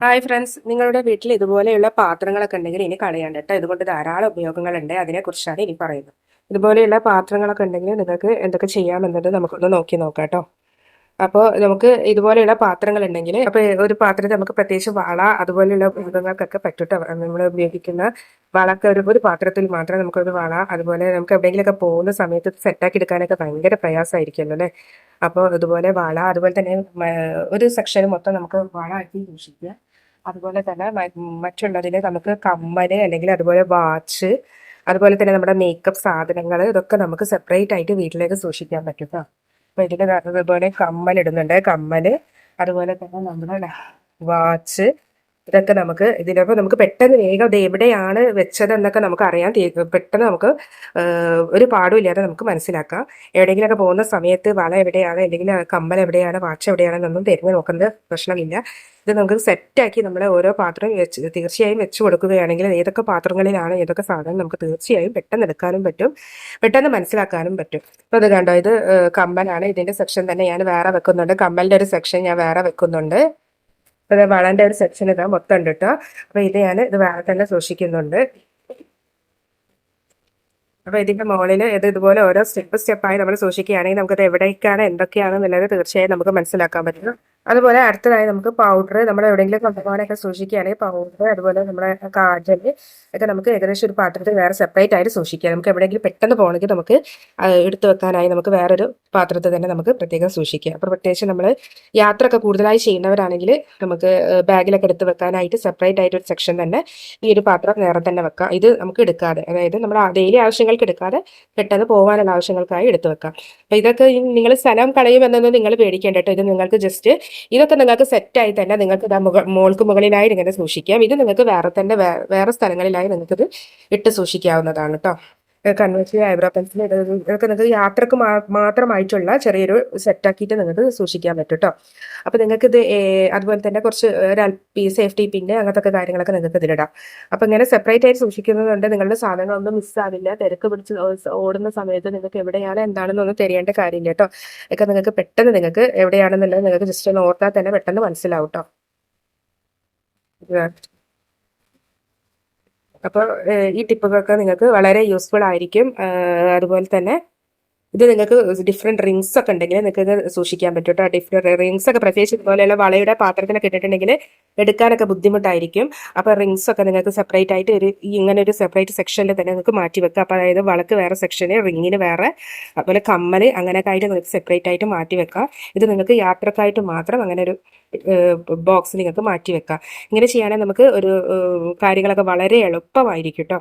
Hi friends നിങ്ങളുടെ വീട്ടിൽ ഇതുപോലെയുള്ള പാത്രങ്ങളൊക്കെ ഉണ്ടെങ്കിൽ ഇനി കളയണ്ട കേട്ടോ. ഇതുകൊണ്ട് ധാരാളം ഉപയോഗങ്ങളുണ്ട്. അതിനെക്കുറിച്ചാണ് ഇനി പറയുന്നത്. ഇതുപോലെയുള്ള പാത്രങ്ങളൊക്കെ ഉണ്ടെങ്കിൽ നിങ്ങൾക്ക് എന്തൊക്കെ ചെയ്യാമെന്നത് നമുക്കൊന്ന് നോക്കി നോക്കാം കേട്ടോ. അപ്പോൾ നമുക്ക് ഇതുപോലെയുള്ള പാത്രങ്ങൾ ഉണ്ടെങ്കിൽ അപ്പോൾ ഒരു പാത്രത്തിൽ നമുക്ക് പ്രത്യേകിച്ച് വള അതുപോലെയുള്ള ഉപയോഗങ്ങൾക്കൊക്കെ പറ്റൂട്ടോ. നമ്മൾ ഉപയോഗിക്കുന്ന വളക്കെ ഒരു ഒരു പാത്രത്തിൽ മാത്രം നമുക്കൊരു വള അതുപോലെ നമുക്ക് എവിടെയെങ്കിലുമൊക്കെ പോകുന്ന സമയത്ത് സെറ്റാക്കി എടുക്കാനൊക്കെ ഭയങ്കര പ്രയാസമായിരിക്കുമല്ലോ അല്ലേ? അപ്പോൾ ഇതുപോലെ വള അതുപോലെ തന്നെ ഒരു സെക്ഷൻ മൊത്തം നമുക്ക് വള ആക്കി സൂക്ഷിക്കുക. അതുപോലെ തന്നെ മറ്റുള്ളതിൽ നമുക്ക് കമ്മൽ അല്ലെങ്കിൽ അതുപോലെ വാച്ച് അതുപോലെ തന്നെ നമ്മുടെ മേക്കപ്പ് സാധനങ്ങൾ ഇതൊക്കെ നമുക്ക് സെപ്പറേറ്റ് ആയിട്ട് വീട്ടിലേക്ക് സൂക്ഷിക്കാൻ പറ്റും അപ്പൊ ഇതിൽ അതുപോലെ കമ്മൽ ഇടുന്നുണ്ട്. കമ്മൽ അതുപോലെ തന്നെ നമ്മുടെ വാച്ച് ഇതൊക്കെ നമുക്ക് ഇതിനപ്പോൾ നമുക്ക് പെട്ടെന്ന് വേഗം എവിടെയാണ് വെച്ചതെന്നൊക്കെ നമുക്ക് അറിയാൻ പെട്ടെന്ന് നമുക്ക് ഒരു പാടുമില്ലാതെ നമുക്ക് മനസ്സിലാക്കാം. എവിടെയെങ്കിലുമൊക്കെ പോകുന്ന സമയത്ത് വള എവിടെയാണ് അല്ലെങ്കിൽ കമ്മൽ എവിടെയാണ് വാച്ച് എവിടെയാണെന്നൊന്നും തിരഞ്ഞു നോക്കുന്നത് പ്രശ്നമില്ല. ഇത് നമുക്ക് സെറ്റാക്കി നമ്മൾ ഓരോ പാത്രം വെച്ച് തീർച്ചയായും വെച്ച് കൊടുക്കുകയാണെങ്കിൽ ഏതൊക്കെ പാത്രങ്ങളിലാണ് ഏതൊക്കെ സാധനം നമുക്ക് തീർച്ചയായും പെട്ടെന്ന് എടുക്കാനും പറ്റും പെട്ടെന്ന് മനസ്സിലാക്കാനും പറ്റും. അപ്പോൾ അത് കണ്ടോ ഇത് കമ്മലാണ്. ഇതിന്റെ സെക്ഷൻ തന്നെ ഞാൻ വേറെ വെക്കുന്നുണ്ട്. കമ്മലിന്റെ ഒരു സെക്ഷൻ ഞാൻ വേറെ വെക്കുന്നുണ്ട്. അപ്പോൾ വളന്റെ ഒരു സെക്ഷൻ ഇതാ മൊത്തം ഉണ്ട് കേട്ടോ അപ്പോൾ ഇത് ഞാൻ ഇത് വേറെ തന്നെ സൂക്ഷിക്കുന്നുണ്ട്. അപ്പോൾ ഇതിന്റെ മുകളിൽ ഇത് ഇതുപോലെ ഓരോ സ്റ്റെപ്പ് സ്റ്റെപ്പായി നമ്മൾ സൂക്ഷിക്കുകയാണെങ്കിൽ നമുക്കത് എവിടേക്കാണ് എന്തൊക്കെയാണെന്നുള്ളത് തീർച്ചയായും നമുക്ക് മനസ്സിലാക്കാൻ പറ്റും. അതുപോലെ അടുത്തതായി നമുക്ക് പൗഡർ നമ്മൾ എവിടെയെങ്കിലും കൊണ്ടുപോകാനൊക്കെ സൂക്ഷിക്കുകയാണെങ്കിൽ പൗഡർ അതുപോലെ നമ്മുടെ കാജൽ ഒക്കെ നമുക്ക് ഏകദേശം ഒരു പാത്രത്തിൽ വേറെ സെപ്പറേറ്റ് ആയിട്ട് സൂക്ഷിക്കാം. നമുക്ക് എവിടെയെങ്കിലും പെട്ടെന്ന് പോകണമെങ്കിൽ നമുക്ക് എടുത്തു വെക്കാനായി നമുക്ക് വേറൊരു പാത്രത്തിൽ തന്നെ നമുക്ക് പ്രത്യേകം സൂക്ഷിക്കാം. അപ്പോൾ പ്രത്യേകിച്ച് നമ്മൾ യാത്ര ഒക്കെ കൂടുതലായി ചെയ്യുന്നവരാണെങ്കിൽ നമുക്ക് ബാഗിലൊക്കെ എടുത്ത് വെക്കാനായിട്ട് സെപ്പറേറ്റ് ആയിട്ട് ഒരു സെക്ഷൻ തന്നെ ഈ ഒരു പാത്രം നേരെ തന്നെ വെക്കാം. ഇത് നമുക്ക് എടുക്കാതെ അതായത് നമ്മൾ ഡെയിലി ആവശ്യങ്ങൾക്ക് എടുക്കാതെ പെട്ടെന്ന് പോകാനുള്ള ആവശ്യങ്ങൾക്കായി എടുത്തു വെക്കാം. അപ്പോൾ ഇതൊക്കെ നിങ്ങൾ സ്ഥലം കളയുമെന്നൊന്നും നിങ്ങൾ പേടിക്കേണ്ട കേട്ടോ. ഇത് നിങ്ങൾക്ക് ജസ്റ്റ് ഇതൊക്കെ നിങ്ങൾക്ക് സെറ്റായി തന്നെ നിങ്ങൾക്ക് മോൾക്ക് മുകളിലായി ഇങ്ങനെ സൂക്ഷിക്കാം. ഇത് നിങ്ങൾക്ക് വേറെ തന്നെ വേറെ സ്ഥലങ്ങളിലായി നിങ്ങൾക്കിത് ഇട്ട് സൂക്ഷിക്കാവുന്നതാണ് കേട്ടോ കൺവെൻഷനൽ ഐബ്രോ പെൻസിൽ ഇതൊക്കെ നിങ്ങൾക്ക് യാത്രയ്ക്ക് മാത്രമായിട്ടുള്ള ചെറിയൊരു സെറ്റാക്കിയിട്ട് നിങ്ങൾക്ക് സൂക്ഷിക്കാൻ പറ്റും കേട്ടോ അപ്പോൾ നിങ്ങൾക്ക് ഇത് അതുപോലെ തന്നെ കുറച്ച് ഒരു അൽപ്പി സേഫ്റ്റി പിൻ അങ്ങനത്തെ കാര്യങ്ങളൊക്കെ നിങ്ങൾക്ക് ഇതിലിടാം. അപ്പോൾ ഇങ്ങനെ സെപ്പറേറ്റ് ആയിട്ട് സൂക്ഷിക്കുന്നതുകൊണ്ട് നിങ്ങളുടെ സാധനങ്ങളൊന്നും മിസ്സാവില്ല തിരക്ക് പിടിച്ച് ഓടുന്ന സമയത്ത് നിങ്ങൾക്ക് എവിടെയാണ് എന്താണെന്നൊന്നും തെരയേണ്ട കാര്യമില്ല കേട്ടോ ഒക്കെ നിങ്ങൾക്ക് പെട്ടെന്ന് നിങ്ങൾക്ക് എവിടെയാണെന്നുള്ളത് നിങ്ങൾക്ക് ജസ്റ്റ് ഒന്ന് ഓർത്താൽ തന്നെ പെട്ടെന്ന് മനസ്സിലാവും കേട്ടോ അപ്പോൾ ഈ ടിപ്പുകളൊക്കെ നിങ്ങൾക്ക് വളരെ യൂസ്ഫുൾ ആയിരിക്കും. അതുപോലെ തന്നെ ഇത് നിങ്ങൾക്ക് ഡിഫറെന്റ് റിങ്സ് ഒക്കെ ഉണ്ടെങ്കിൽ നിങ്ങൾക്ക് സൂക്ഷിക്കാൻ പറ്റും കേട്ടോ. ഡിഫറെ റിങ്സ് ഒക്കെ പ്രത്യേകിച്ച് ഇതുപോലെയുള്ള വളയുടെ പാത്രത്തിനൊക്കെ ഇട്ടിട്ടുണ്ടെങ്കിൽ എടുക്കാനൊക്കെ ബുദ്ധിമുട്ടായിരിക്കും. അപ്പോൾ റിങ്സ് ഒക്കെ നിങ്ങൾക്ക് സെപ്പറേറ്റ് ആയിട്ട് ഒരു ഇങ്ങനെ ഒരു സെപ്പറേറ്റ് സെക്ഷനിൽ തന്നെ നിങ്ങൾക്ക് മാറ്റി വെക്കാം. അപ്പോൾ അതായത് വളക്ക് വേറെ സെക്ഷന് റിങ്ങിന് വേറെ അതുപോലെ കമ്മൽ അങ്ങനെയൊക്കെ ആയിട്ട് നിങ്ങൾക്ക് സെപ്പറേറ്റ് ആയിട്ട് മാറ്റി വെക്കാം. ഇത് നിങ്ങൾക്ക് യാത്രക്കായിട്ട് മാത്രം അങ്ങനെ ഒരു ബോക്സ് നിങ്ങൾക്ക് മാറ്റി വെക്കാം. ഇങ്ങനെ ചെയ്യാനേ നമുക്ക് ഒരു കാര്യങ്ങളൊക്കെ വളരെ എളുപ്പമായിരിക്കും കേട്ടോ.